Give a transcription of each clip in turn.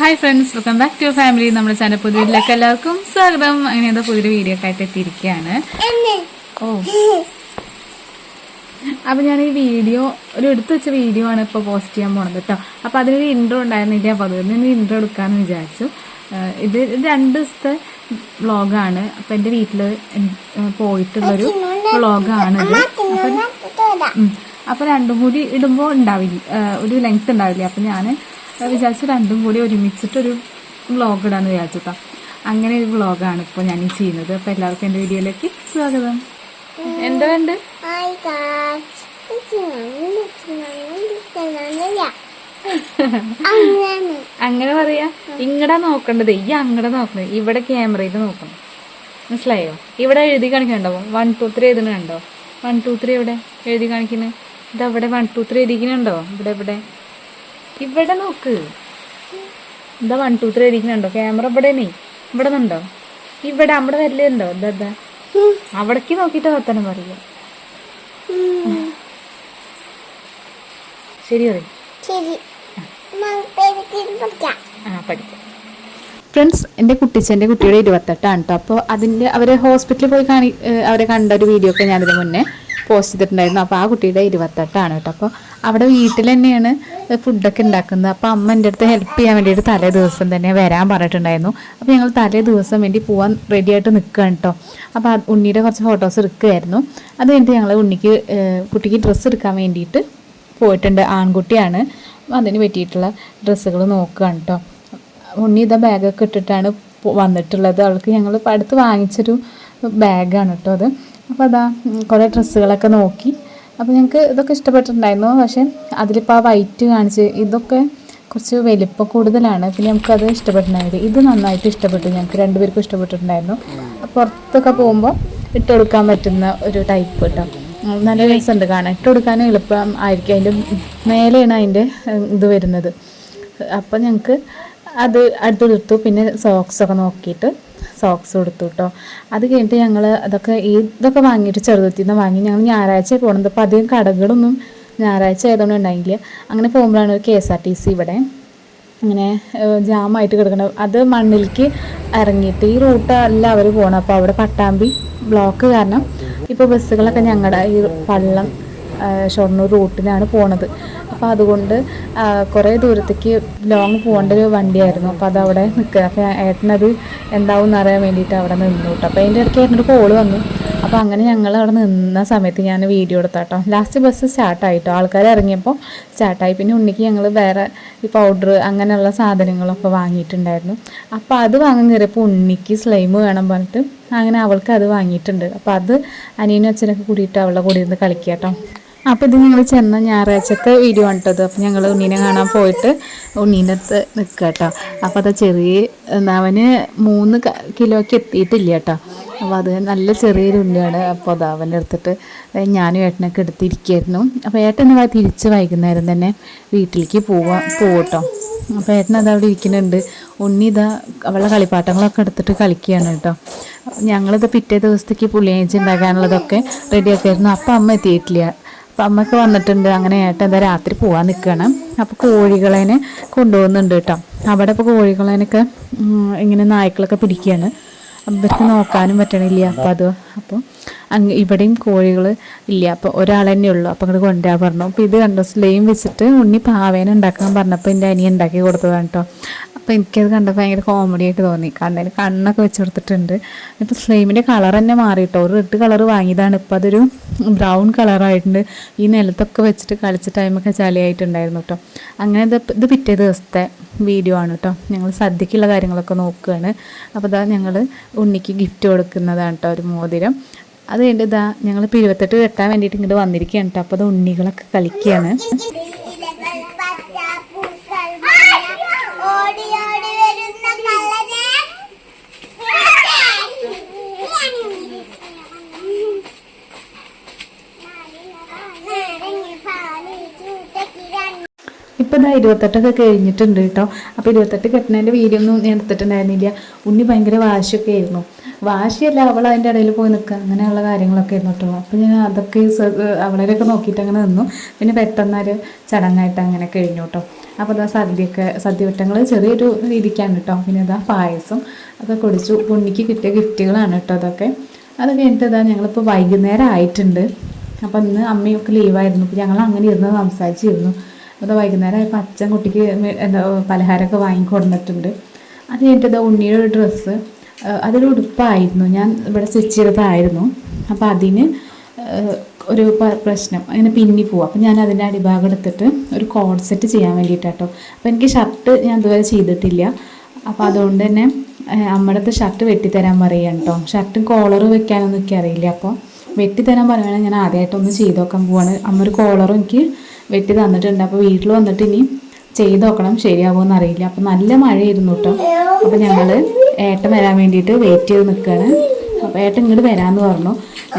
Hi friends welcome back to family നമ്മുടെ channel പുതിയ വീട്ടിലേക്ക് എല്ലാവർക്കും സ്വാഗതം. അങ്ങനെ പുതിയൊരു വീഡിയോ ഒക്കെ ആയിട്ട് എത്തിയിരിക്കുകയാണ്. ഓ. അപ്പൊ ഞാൻ ഈ വീഡിയോ ഒരു എടുത്തു വെച്ച വീഡിയോ ആണ് ഇപ്പോൾ പോസ്റ്റ് ചെയ്യാൻ പോണത് കേട്ടോ. അപ്പൊ അതിനൊരു ഇൻട്രോ ഉണ്ടായിരുന്നില്ല അപ്പൊ അതുകൊണ്ട് തന്നെ ഇൻട്രോ എടുക്കാന്ന് വിചാരിച്ചു. ഇത് രണ്ടു ദിവസത്തെ വ്ളോഗാണ് അപ്പൊ എന്റെ വീട്ടിൽ പോയിട്ടുള്ളൊരു വ്ളോഗാണിത്. അപ്പൊ രണ്ടും കൂടി ഇടുമ്പോൾ ഉണ്ടാവില്ല. ഒരു ലെങ്ത് ഉണ്ടാവില്ല. അപ്പൊ ഞാൻ വിചാരിച്ചു രണ്ടും കൂടി ഒരുമിച്ചിട്ടൊരു വ്ളോഗ് ഇടാന്ന് വിചാരിച്ചു കേട്ടോ അങ്ങനെ ഒരു വ്ളോഗാണ് ഇപ്പോൾ ഞാൻ ഈ ചെയ്യുന്നത്. അപ്പൊ എല്ലാവർക്കും എന്റെ വീഡിയോയിലേക്ക് സ്വാഗതം. എന്താ വേണ്ട അങ്ങനെ പറയാ. ഇങ്ങടെ നോക്കണ്ടത്. ഈ അങ്ങടെ നോക്കണത്. ഇവിടെ ക്യാമറയിൽ നോക്കണം. മനസ്സിലായോ? ഇവിടെ എഴുതി കാണിക്കണ്ടോ വൺ ടു ത്രീ എഴുതണുണ്ടോ വൺ ടു ത്രീ എവിടെ? എഴുതി കാണിക്കുന്നത് ഇത് അവിടെ വൺ ടു ത്രീ എഴുതിക്കണുണ്ടോ ഇവിടെ ഇവിടെ. ഇവിടെ നോക്ക്. എന്താ വൺ ടു ത്രീ അടിക്കുന്നുണ്ടോ ക്യാമറ ഇവിടെ നീ ഇവിടെ നിന്നുണ്ടോ? ഇവിടെ നമ്മുടെ വരലുണ്ടോ? എന്താ അവിടേക്ക് നോക്കിയിട്ട് വർത്തനം പറയുക. ശരി ആ പഠിക്കാം. ഫ്രണ്ട്സ് എന്റെ കുട്ടിച്ചന്റെ കുട്ടിയുടെ ഇരുപത്തെട്ടാണ് കേട്ടോ അപ്പോൾ അതിന്റെ അവരെ ഹോസ്പിറ്റലിൽ പോയി കാണി അവരെ കണ്ട ഒരു വീഡിയോ ഒക്കെ ഞാനിതിന് മുന്നേ പോസ്റ്റ് ചെയ്തിട്ടുണ്ടായിരുന്നു. അപ്പോൾ ആ കുട്ടിയുടെ ഇരുപത്തെട്ടാണ് കേട്ടോ അപ്പോൾ അവിടെ വീട്ടിൽ തന്നെയാണ് ഫുഡൊക്കെ ഉണ്ടാക്കുന്നത്. അപ്പോൾ അമ്മ എന്റെ അടുത്ത് ഹെൽപ്പ് ചെയ്യാൻ വേണ്ടിയിട്ട് തലേ ദിവസം തന്നെ വരാൻ പറഞ്ഞിട്ടുണ്ടായിരുന്നു. അപ്പോൾ ഞങ്ങൾ തലേ ദിവസം വേണ്ടി പോകാൻ റെഡി ആയിട്ട് നിൽക്കുകയാണ് കേട്ടോ അപ്പോൾ ഉണ്ണിയുടെ കുറച്ച് ഫോട്ടോസ് എടുക്കുമായിരുന്നു അത് കഴിഞ്ഞിട്ട് ഞങ്ങൾ ഉണ്ണിക്ക് കുട്ടിക്ക് ഡ്രസ്സ് എടുക്കാൻ വേണ്ടിയിട്ട് പോയിട്ടുണ്ട്. ആൺകുട്ടിയാണ്. അതിന് പറ്റിയിട്ടുള്ള ഡ്രസ്സുകൾ നോക്കുകയാണ് കേട്ടോ ഉണ്ണി ഇതാ ബാഗൊക്കെ ഇട്ടിട്ടാണ് വന്നിട്ടുള്ളത്. അവൾക്ക് ഞങ്ങൾ അടുത്ത് വാങ്ങിച്ചൊരു ബാഗാണ് കേട്ടോ അത്. അപ്പോൾ അതാ കുറേ ഡ്രസ്സുകളൊക്കെ നോക്കി. അപ്പോൾ ഞങ്ങൾക്ക് ഇതൊക്കെ ഇഷ്ടപ്പെട്ടിട്ടുണ്ടായിരുന്നു. പക്ഷേ അതിലിപ്പോൾ ആ വൈറ്റ് കാണിച്ച് ഇതൊക്കെ കുറച്ച് വലിപ്പം കൂടുതലാണ്. പിന്നെ നമുക്കത് ഇഷ്ടപ്പെട്ടിട്ടുണ്ടായിരുന്നു ഇത് നന്നായിട്ട് ഇഷ്ടപ്പെട്ടു. ഞങ്ങൾക്ക് രണ്ടുപേർക്കും ഇഷ്ടപ്പെട്ടിട്ടുണ്ടായിരുന്നു. പുറത്തൊക്കെ പോകുമ്പോൾ ഇട്ട് കൊടുക്കാൻ പറ്റുന്ന ഒരു ടൈപ്പ് കേട്ടോ നല്ല രസമുണ്ട് കാണാൻ. ഇട്ട് കൊടുക്കാനും എളുപ്പം ആയിരിക്കും. അതിന്റെ മേലെയാണ് അതിന്റെ ഇത് വരുന്നത്. അപ്പം ഞങ്ങൾക്ക് അത് അടുത്ത് കൊടുത്തു പിന്നെ സോക്സൊക്കെ നോക്കിയിട്ട് സോക്സ് കൊടുത്തു കേട്ടോ അത് കഴിഞ്ഞിട്ട് ഞങ്ങൾ അതൊക്കെ ഏതൊക്കെ വാങ്ങിയിട്ട് ചെറുതത്തിൽ നിന്ന് വാങ്ങി. ഞങ്ങൾ ഞായറാഴ്ച പോകണത് അപ്പോൾ അധികം കടകളൊന്നും ഞായറാഴ്ച ആയതുകൊണ്ട് ഉണ്ടായില്ല. അങ്ങനെ പോകുമ്പോഴാണ് ഒരു K S R T C ഇവിടെ. ഇങ്ങനെ ജാമായിട്ട് കിടക്കണം അത് മണ്ണിലേക്ക് ഇറങ്ങിയിട്ട് ഈ റൂട്ട് അല്ല അവർ പോകണം അപ്പോൾ അവിടെ പട്ടാമ്പി ബ്ലോക്ക് കാരണം ഇപ്പോൾ ബസ്സുകളൊക്കെ ഞങ്ങളുടെ ഈ പള്ളം ഷൊർണൂർ റൂട്ടിലാണ് പോണത്. അപ്പോൾ അതുകൊണ്ട് കുറേ ദൂരത്തേക്ക് ലോങ് പോകേണ്ട ഒരു വണ്ടിയായിരുന്നു. അപ്പോൾ അതവിടെ നിൽക്കുക അപ്പോൾ ഏട്ടനത് എന്താവും എന്നറിയാൻ വേണ്ടിയിട്ട് അവിടെ നിന്നു കേട്ടോ അപ്പോൾ അതിന്റെ ഇടയ്ക്ക് ഏട്ടനൊരു കോൾ വന്നു. അപ്പോൾ അങ്ങനെ ഞങ്ങൾ അവിടെ നിന്ന സമയത്ത് ഞാൻ വീഡിയോ എടുത്താട്ടോ. ലാസ്റ്റ് ബസ് സ്റ്റാർട്ടായിട്ടോ ആൾക്കാർ ഇറങ്ങിയപ്പോൾ സ്റ്റാർട്ടായി പിന്നെ ഉണ്ണിക്ക് ഞങ്ങൾ വേറെ ഈ പൗഡർ അങ്ങനെയുള്ള സാധനങ്ങളൊക്കെ വാങ്ങിയിട്ടുണ്ടായിരുന്നു. അപ്പോൾ അത് വാങ്ങാൻ കയറിയപ്പോൾ ഉണ്ണിക്ക് സ്ലൈം വേണം പറഞ്ഞിട്ട് അങ്ങനെ അവൾക്ക് അത് വാങ്ങിയിട്ടുണ്ട്. അപ്പോൾ അത് അനിയനും അച്ഛനൊക്കെ കൂടിയിട്ട് അവളുടെ കൂടി ഇരുന്ന് കളിക്കുക കേട്ടോ അപ്പോൾ ഇത് ഞങ്ങൾ ചെന്ന ഞായറാഴ്ചത്തെ വീഡിയോ കേട്ടോ അപ്പോൾ ഞങ്ങൾ ഉണ്ണീനെ കാണാൻ പോയിട്ട് ഉണ്ണീന്റെ അടുത്ത് നിൽക്കുക കേട്ടോ അപ്പോൾ അത് ചെറിയ അവന് മൂന്ന് കിലോയ്ക്ക് എത്തിയിട്ടില്ല കേട്ടോ അപ്പോൾ അത് നല്ല ചെറിയൊരു ഉണ്ണിയാണ്. അപ്പോൾ അത് അവന്റെ അടുത്തിട്ട് ദേ ഞാനും ഏട്ടനൊക്കെ എടുത്തിരിക്കുകയായിരുന്നു അപ്പോൾ ഏട്ടൻ ഇന്ന് തിരിച്ച് വൈകുന്നേരം തന്നെ വീട്ടിലേക്ക് പോവാ പോകട്ടോ അപ്പോൾ ഏട്ടൻ അത് അവിടെ ഇരിക്കുന്നുണ്ട്. ഉണ്ണി ഇതാ അവളുടെ കളിപ്പാട്ടങ്ങളൊക്കെ എടുത്തിട്ട് കളിക്കുകയാണ് കേട്ടോ ഞങ്ങളിത് പിറ്റേ ദിവസത്തേക്ക് പുളിയേഞ്ചി ഉണ്ടാക്കാനുള്ളതൊക്കെ റെഡിയാക്കിയായിരുന്നു അപ്പോൾ അമ്മ എത്തിയിട്ടില്ല. അപ്പം അമ്മയ്ക്ക് വന്നിട്ടുണ്ട്. അങ്ങനെ ഏട്ടൻ എന്താ രാത്രി പോകാൻ നിൽക്കുകയാണ് അപ്പോൾ കോഴികളേനെ കൊണ്ടുപോകുന്നുണ്ട് കേട്ടോ. അവിടെ ഇപ്പോൾ കോഴികളേനൊക്കെ ഇങ്ങനെ നായ്ക്കളൊക്കെ പിടിക്കുകയാണ് അവർക്ക് നോക്കാനും പറ്റണില്ല. അപ്പോൾ അത് അപ്പോൾ അങ്ങ് ഇവിടെയും കോഴികൾ ഇല്ല. അപ്പോൾ ഒരാൾ തന്നെ ഉള്ളൂ. അപ്പോൾ അങ്ങോട്ട് കൊണ്ടുവരാൻ പറഞ്ഞു. അപ്പോൾ ഇത് കണ്ട? സ്ലെയിം വെച്ചിട്ട് ഉണ്ണി പാവേന ഉണ്ടാക്കാൻ പറഞ്ഞപ്പോൾ എന്റെ അനിയൻ ഉണ്ടാക്കി കൊടുത്തതാണ് കേട്ടോ. അപ്പോൾ എനിക്കത് കണ്ടപ്പോൾ ഭയങ്കര കോമഡി ആയിട്ട് തോന്നി. കണ്ണിന് കണ്ണൊക്കെ വെച്ച് കൊടുത്തിട്ടുണ്ട്. ഇപ്പോൾ സ്ലൈമിന്റെ കളർ തന്നെ മാറി കേട്ടോ. ഒരു റെഡ് കളർ വാങ്ങിയതാണ്. ഇപ്പോൾ അതൊരു ബ്രൗൺ കളറായിട്ടുണ്ട്. ഈ നിലത്തൊക്കെ വെച്ചിട്ട് കളിച്ച ടൈമൊക്കെ ചളിയായിട്ടുണ്ടായിരുന്നു കേട്ടോ അങ്ങനെ ഇത് ഇത് പിറ്റേ ദിവസത്തെ വീഡിയോ ആണ് കേട്ടോ ഞങ്ങൾ സദ്യക്കുള്ള കാര്യങ്ങളൊക്കെ നോക്കുകയാണ് അപ്പോൾ ഇതാ ഞങ്ങൾ ഉണ്ണിക്ക് ഗിഫ്റ്റ് കൊടുക്കുന്നതാണ് കേട്ടോ ഒരു മോതിരം. അത് കഴിഞ്ഞിട്ട് ഇതാ ഞങ്ങൾ ഇരുപത്തെട്ട് കെട്ടാൻ വേണ്ടിയിട്ട് ഇങ്ങോട്ട് വന്നിരിക്കുകയാണ് കേട്ടോ അപ്പോൾ അത് ഉണ്ണികളൊക്കെ കളിക്കുകയാണ് ഇതാ ഇരുപത്തെട്ടൊക്കെ കഴിഞ്ഞിട്ടുണ്ട് കേട്ടോ. അപ്പോൾ ഇരുപത്തെട്ട് കെട്ടുന്നതിന്റെ വീഡിയോ ഒന്നും ഞാൻ എടുത്തിട്ടുണ്ടായിരുന്നില്ല. ഉണ്ണി ഭയങ്കര വാശിയൊക്കെ ആയിരുന്നു. വാശിയല്ല അവൾ അതിന്റെ ഇടയിൽ പോയി നിൽക്കുക. അങ്ങനെയുള്ള കാര്യങ്ങളൊക്കെ ആയിരുന്നു കേട്ടോ. അപ്പോൾ ഞാൻ അതൊക്കെ അവളെയൊക്കെ നോക്കിയിട്ട് അങ്ങനെ നിന്നു. പിന്നെ പെട്ടെന്നൊരു ചടങ്ങായിട്ട് അങ്ങനെ കഴിഞ്ഞു കേട്ടോ. അപ്പോൾ അതാ സദ്യയൊക്കെ സദ്യവട്ടങ്ങൾ ചെറിയൊരു രീതിക്കാണ് കേട്ടോ. പിന്നെ അതാ പായസം അതൊക്കെ കുടിച്ചു. ഉണ്ണിക്ക് കിട്ടിയ ഗിഫ്റ്റുകളാണ് കേട്ടോ അതൊക്കെ. അത് കഴിഞ്ഞിട്ട് ഇതാ ഞങ്ങളിപ്പോൾ വൈകുന്നേരം ആയിട്ടുണ്ട്. അപ്പം ഇന്ന് അമ്മയൊക്കെ ലീവായിരുന്നു. അപ്പോൾ ഞങ്ങൾ അങ്ങനെ ഇരുന്ന് സംസാരിച്ചിരുന്നു. അപ്പോൾ വൈകുന്നേരം ആയപ്പോൾ അച്ഛൻ കുട്ടിക്ക് എന്താ പലഹാരമൊക്കെ വാങ്ങിക്കൊടുന്നിട്ടുണ്ട്. അത് കഴിഞ്ഞിട്ട് ഉണ്ണിയുടെ ഒരു ഡ്രസ്സ് അതൊരു ഉടുപ്പായിരുന്നു. ഞാൻ ഇവിടെ സ്റ്റിച്ച് ചെയ്തതായിരുന്നു. അപ്പോൾ അതിന് ഒരു പ്രശ്നം. അങ്ങനെ പിന്നി പോവും. അപ്പം ഞാൻ അതിന്റെ അടിഭാഗം എടുത്തിട്ട് ഒരു കോഡ് സെറ്റ് ചെയ്യാൻ വേണ്ടിയിട്ടാട്ടോ. അപ്പോൾ എനിക്ക് ഷർട്ട് ഞാൻ ഇതുവരെ ചെയ്തിട്ടില്ല. അപ്പോൾ അതുകൊണ്ട് തന്നെ അമ്മയുടെ ഷർട്ട് വെട്ടിത്തരാൻ പറയുകയാണ് കേട്ടോ ഷർട്ടും കോളർ വെക്കാനൊന്നും എനിക്ക് അറിയില്ല അപ്പോൾ വെട്ടിത്തരാൻ പറയുകയാണെങ്കിൽ ഞാൻ ആദ്യമായിട്ടൊന്ന് ചെയ്തു നോക്കാൻ പോവാണ്. അമ്മ ഒരു കോളറും എനിക്ക് വെട്ടി തന്നിട്ടുണ്ട്. അപ്പോൾ വീട്ടിൽ വന്നിട്ട് ഇനി ചെയ്ത് നോക്കണം. ശരിയാവുമെന്ന് അറിയില്ല. അപ്പം നല്ല മഴയായിരുന്നു കേട്ടോ അപ്പം ഞങ്ങൾ ഏട്ടൻ വരാൻ വേണ്ടിയിട്ട് വെയിറ്റ് ചെയ്ത് നിൽക്കുകയാണ് അപ്പോൾ ഏട്ടൻ ഇങ്ങോട്ട് വരാമെന്ന് പറഞ്ഞു.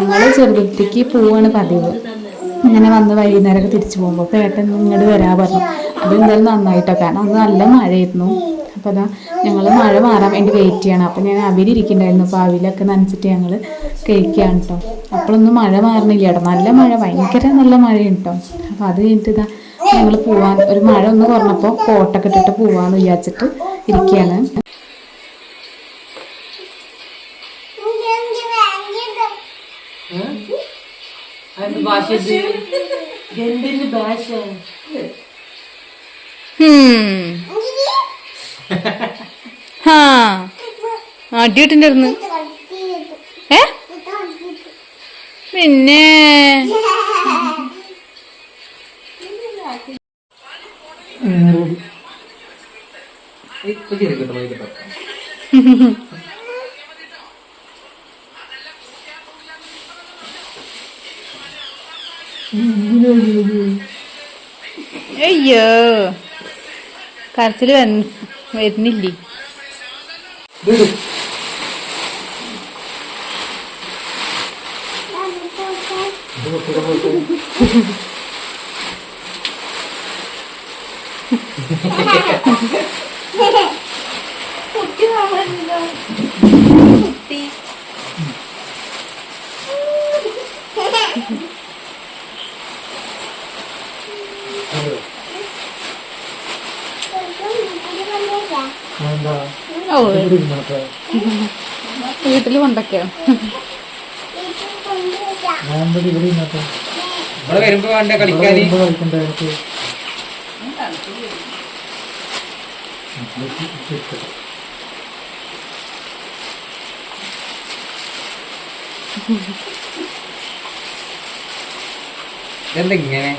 ഞങ്ങൾ ചെറുതുത്തിക്ക് പോവാണ് പതിവ്. ഇങ്ങനെ വന്ന് വൈകുന്നേരമൊക്കെ തിരിച്ചു പോകുമ്പോൾ അപ്പോൾ ഏട്ടൻ ഇങ്ങോട്ട് വരാൻ പറഞ്ഞു. അത് എന്തായാലും നന്നായിട്ടോ. കാരണം അന്ന് നല്ല മഴയായിരുന്നു. അപ്പോൾ അതാ ഞങ്ങൾ മഴ മാറാൻ വേണ്ടി വെയിറ്റ് ചെയ്യണം. അപ്പോൾ ഞാൻ അവരിയ്ക്കുന്നുണ്ടായിരുന്നു അപ്പോൾ അവിലൊക്കെ നനച്ചിട്ട് ഞങ്ങൾ കഴിക്കുകയാണ് കേട്ടോ അപ്പോഴൊന്നും മഴ മാറണില്ല കേട്ടോ നല്ല മഴ ഭയങ്കര നല്ല മഴയാണ് കേട്ടോ അപ്പോൾ അത് കഴിഞ്ഞിട്ട് ഇതാ ഞങ്ങൾ പോവാൻ ഒരു മഴ ഒന്ന് കുറഞ്ഞപ്പോൾ കോട്ടൊക്കെ ഇട്ടിട്ട് പോവാന്ന് വിചാരിച്ചിട്ട് ഇരിക്കുകയാണ് ഭാഷ ഹാ. അടിയിട്ടിണ്ടായിരുന്നു ഏ? പിന്നെ. അയ്യോ. കരച്ചിൽ വന്നു. വരുന്നില്ലേ ഓ വീട്ടിൽ ഇവിടെ വരുമ്പോ വേണ്ട കളിക്കാന് ഇതെന്താ ഇങ്ങനെ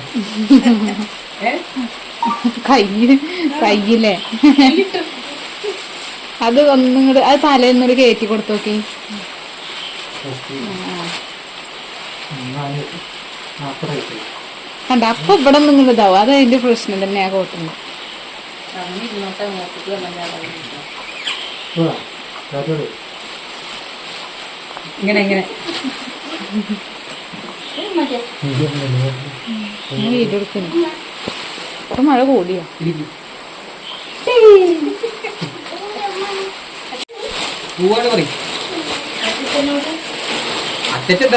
കയ്യ് കയ്യില്ലേ അത് ഒന്നും കൂടെ അത് തലേന്നൊരു കയറ്റി കൊടുത്തു നോക്കി കണ്ട അപ്പൊ ഇവിടെ നിങ്ങൾ ഇതാവും. അത് അതിന്റെ പ്രശ്നം തന്നെയാ കോട്ടുന്നു ഇങ്ങനെ ഇങ്ങനെ. എടുക്കുന്നു. അപ്പൊ മഴ കൂടിയോ. പോവാണ് പറയും. അച്ഛൻ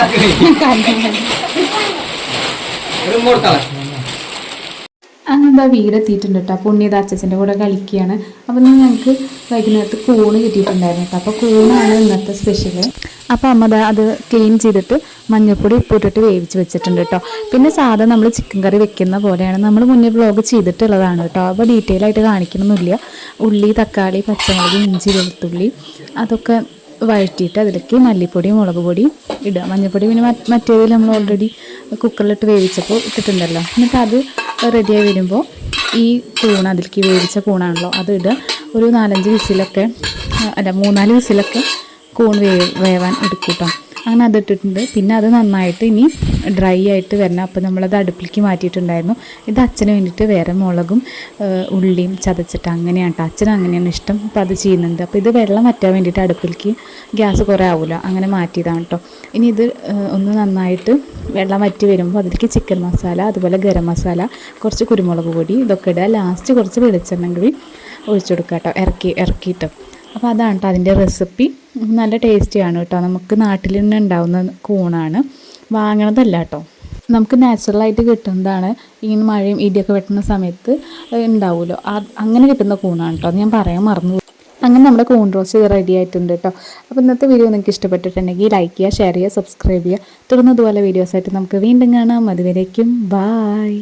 ഒരു കൊടുത്താളെ അങ്ങനെന്താ വീടെത്തിയിട്ടുണ്ട് കേട്ടോ ഉണ്ണിയത് അച്ഛന്റെ കൂടെ കളിക്കുകയാണ്. അപ്പോൾ ഞങ്ങൾക്ക് വൈകുന്നേരത്ത് കൂണ് കിട്ടിയിട്ടുണ്ടായിരുന്നു കേട്ടോ അപ്പോൾ കൂണാണ് ഇന്നത്തെ സ്പെഷ്യൽ അപ്പോൾ അമ്മ അത് ക്ലീൻ ചെയ്തിട്ട് മഞ്ഞൾപ്പൊടി ഉപ്പിട്ടിട്ട് വേവിച്ച് വെച്ചിട്ടുണ്ട് കേട്ടോ പിന്നെ സാധാ നമ്മൾ ചിക്കൻ കറി വെക്കുന്ന പോലെയാണ്. നമ്മൾ മുന്നേ ബ്ലോഗ് ചെയ്തിട്ടുള്ളതാണ് കേട്ടോ അപ്പോൾ ഡീറ്റെയിൽ ആയിട്ട് കാണിക്കണമെന്നില്ല ഉള്ളി തക്കാളി പച്ചമുളക് ഇഞ്ചി വെളുത്തുള്ളി അതൊക്കെ വഴറ്റിയിട്ട് അതിലേക്ക് മല്ലിപ്പൊടിയും മുളക് പൊടിയും ഇടുക. മഞ്ഞൾപ്പൊടി പിന്നെ മറ്റ് മറ്റേതിൽ നമ്മൾ ഓൾറെഡി കുക്കറിലിട്ട് വേവിച്ചപ്പോൾ ഇട്ടിട്ടുണ്ടല്ലോ. എന്നിട്ട് അത് റെഡിയായി വരുമ്പോൾ ഈ കൂൺ അതിലേക്ക് വേവിച്ച കൂണാണല്ലോ അത് ഇടുക. ഒരു നാലഞ്ച് വിസിലൊക്കെ അല്ല മൂന്നാൽ വിസിലൊക്കെ കൂൺ വേവ് വേവാൻ എടുക്കും കേട്ടോ അങ്ങനെ അത് ഇട്ടിട്ടുണ്ട് പിന്നെ അത് നന്നായിട്ട് ഇനി ഡ്രൈ ആയിട്ട് വരണം. അപ്പോൾ നമ്മളത് അടുപ്പിലേക്ക് മാറ്റിയിട്ടുണ്ടായിരുന്നു. ഇത് അച്ഛന് വേണ്ടിയിട്ട് വേറെ മുളകും ഉള്ളിയും ചതച്ചിട്ട് അങ്ങനെയാണ് കേട്ടോ. അച്ഛനും അങ്ങനെയാണ് ഇഷ്ടം. അപ്പോൾ അത് ചെയ്യുന്നുണ്ട്. അപ്പോൾ ഇത് വെള്ളം വറ്റാൻ വേണ്ടിയിട്ട് അടുപ്പിലേക്ക് ഗ്യാസ് കുറേ ആവില്ല അങ്ങനെ മാറ്റിയതാണ് കേട്ടോ. ഇനി ഇത് ഒന്ന് നന്നായിട്ട് വെള്ളം വറ്റി വരുമ്പോൾ അതിലേക്ക് ചിക്കൻ മസാല അതുപോലെ ഗരം മസാല കുറച്ച് കുരുമുളക് പൊടി ഇതൊക്കെ ഇടുക. ലാസ്റ്റ് കുറച്ച് വെളിച്ചെണ്ണ കൂടി ഒഴിച്ചു കൊടുക്കുക കേട്ടോ. ഇറക്കി ഇറക്കിയിട്ട്. അപ്പോൾ അതാണ് കേട്ടോ അതിന്റെ റെസിപ്പി നല്ല ടേസ്റ്റിയാണ് കേട്ടോ. നമുക്ക് നാട്ടിൽ തന്നെ ഉണ്ടാവുന്ന കൂണാണ്. വാങ്ങണതല്ല കേട്ടോ. നമുക്ക് നാച്ചുറലായിട്ട് കിട്ടുന്നതാണ് ഇങ്ങനെ മഴയും ഇടിയൊക്കെ വെട്ടുന്ന സമയത്ത് ഉണ്ടാവുമല്ലോ. അങ്ങനെ കിട്ടുന്ന കൂണാണ് കേട്ടോ. ഞാൻ പറയാൻ മറന്നു അങ്ങനെ നമ്മുടെ കൂൺ റോസ്റ്റ് റെഡി ആയിട്ടുണ്ട് കേട്ടോ. അപ്പോൾ ഇന്നത്തെ വീഡിയോ നിങ്ങൾക്ക് ഇഷ്ടപ്പെട്ടിട്ടുണ്ടെങ്കിൽ ലൈക്ക് ചെയ്യുക ഷെയർ ചെയ്യുക സബ്സ്ക്രൈബ് ചെയ്യുക. തുടർന്ന് ഇതുപോലെ വീഡിയോസായിട്ട് നമുക്ക് വീണ്ടും കാണാം. അതുവരേക്കും ബായ്